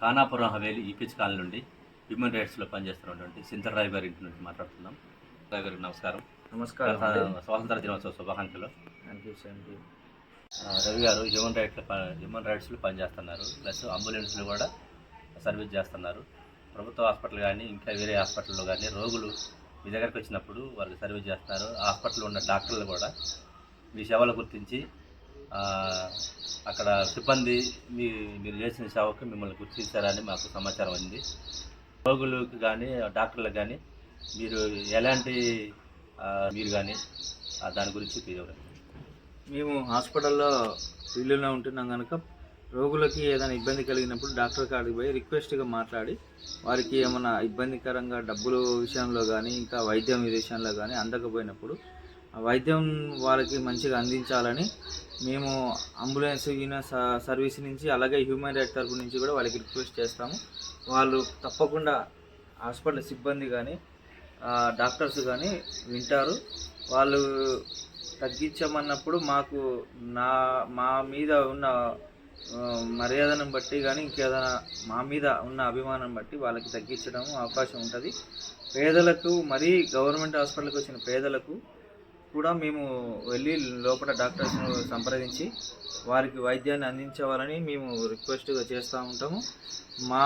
ఖానాపురం హవేలి ఈపీచ్ కాలనీ నుండి హ్యూమన్ రైట్స్లో పనిచేస్తున్నటువంటి సింతరాయ్ గారి ఇంటి నుంచి మాట్లాడుతున్నాం రాయ్ గారికి నమస్కారం. నమస్కారం. స్వాతంత్ర దినోత్సవ శుభాకాంక్షలు. థ్యాంక్ యూ థ్యాంక్ యూ ఆ, రవి గారు హ్యూమన్ రైట్స్లో ప- హ్యూమన్ రైట్స్లో పనిచేస్తున్నారు. ప్లస్ అంబులెన్స్లు కూడా సర్వీస్ చేస్తున్నారు. ప్రభుత్వ హాస్పిటల్ కానీ ఇంకా వేరే హాస్పిటల్లో కానీ రోగులు మీ దగ్గరికి వచ్చినప్పుడు వారికి సర్వీస్ చేస్తున్నారు. హాస్పిటల్లో ఉన్న డాక్టర్లు కూడా మీ సేవలు గుర్తించి అక్కడ సిబ్బంది మీ మీరు చేసిన సేవకు మిమ్మల్ని గుర్తించారని మాకు సమాచారం అంది. రోగులకు కానీ డాక్టర్లకు కానీ మీరు ఎలాంటి మీరు కానీ దాని గురించి తెలియవరండి మేము హాస్పిటల్లో ఫీల్డ్లో ఉంటున్నాం కనుక రోగులకి ఏదైనా ఇబ్బంది కలిగినప్పుడు డాక్టర్ కాడికి పోయి రిక్వెస్ట్గా మాట్లాడి వారికి ఏమైనా ఇబ్బందికరంగా డబ్బులు విషయంలో కానీ ఇంకా వైద్యం విషయంలో కానీ అందకపోయినప్పుడు వైద్యం వాళ్ళకి మంచిగా అందించాలని మేము అంబులెన్స్ ఈయన సర్వీస్ నుంచి అలాగే హ్యూమన్ రైట్ తరపు నుంచి కూడా వాళ్ళకి రిక్వెస్ట్ చేస్తాము. వాళ్ళు తప్పకుండా హాస్పిటల్ సిబ్బంది కానీ డాక్టర్స్ కానీ వింటారు. వాళ్ళు తగ్గించమన్నప్పుడు మాకు నా మా మీద ఉన్న మర్యాదను బట్టి కానీ ఇంకేదైనా మా మీద ఉన్న అభిమానం బట్టి వాళ్ళకి తగ్గించడం అవకాశం ఉంటుంది. పేదలకు మరీ గవర్నమెంట్ హాస్పిటల్కి వచ్చిన పేదలకు కూడా మేము వెళ్ళి లోపల డాక్టర్స్ను సంప్రదించి వారికి వైద్యాన్ని అందించవాలని మేము రిక్వెస్ట్గా చేస్తూ ఉంటాము. మా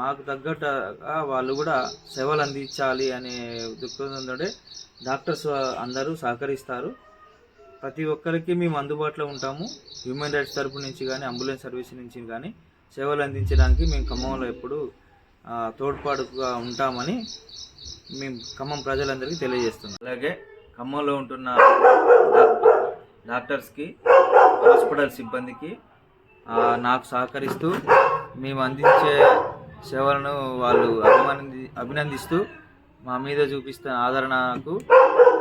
మాకు తగ్గట్టుగా వాళ్ళు కూడా సేవలు అందించాలి అనే దృక్పథంతో డాక్టర్స్ అందరూ సహకరిస్తారు. ప్రతి ఒక్కరికి మేము అందుబాటులో ఉంటాము. హ్యూమన్ రైట్స్ తరపు నుంచి కానీ అంబులెన్స్ సర్వీస్ నుంచి కానీ సేవలు అందించడానికి మేము ఖమ్మంలో ఎప్పుడు తోడ్పాటుగా ఉంటామని మేము ఖమ్మం ప్రజలందరికీ తెలియజేస్తున్నాం. అలాగే ఖమ్మంలో ఉంటున్న డాక్టర్స్కి హాస్పిటల్ సిబ్బందికి నాకు సహకరిస్తూ మేము అందించే సేవలను వాళ్ళు అభిమానింది అభినందిస్తూ మా మీద చూపిస్తున్న ఆదరణకు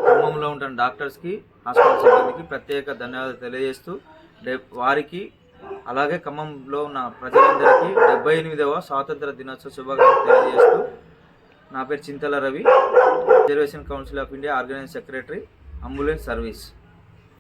ఖమ్మంలో ఉంటున్న డాక్టర్స్కి హాస్పిటల్ సిబ్బందికి ప్రత్యేక ధన్యవాదాలు తెలియజేస్తూ వారికి అలాగే ఖమ్మంలో ఉన్న ప్రజలందరికీ డెబ్బై ఎనిమిదవ స్వాతంత్ర దినోత్సవ శుభాకాంక్షలు తెలియజేస్తూ నా పేరు Chintala Ravi. Reservation council of India organise secretary ambulance service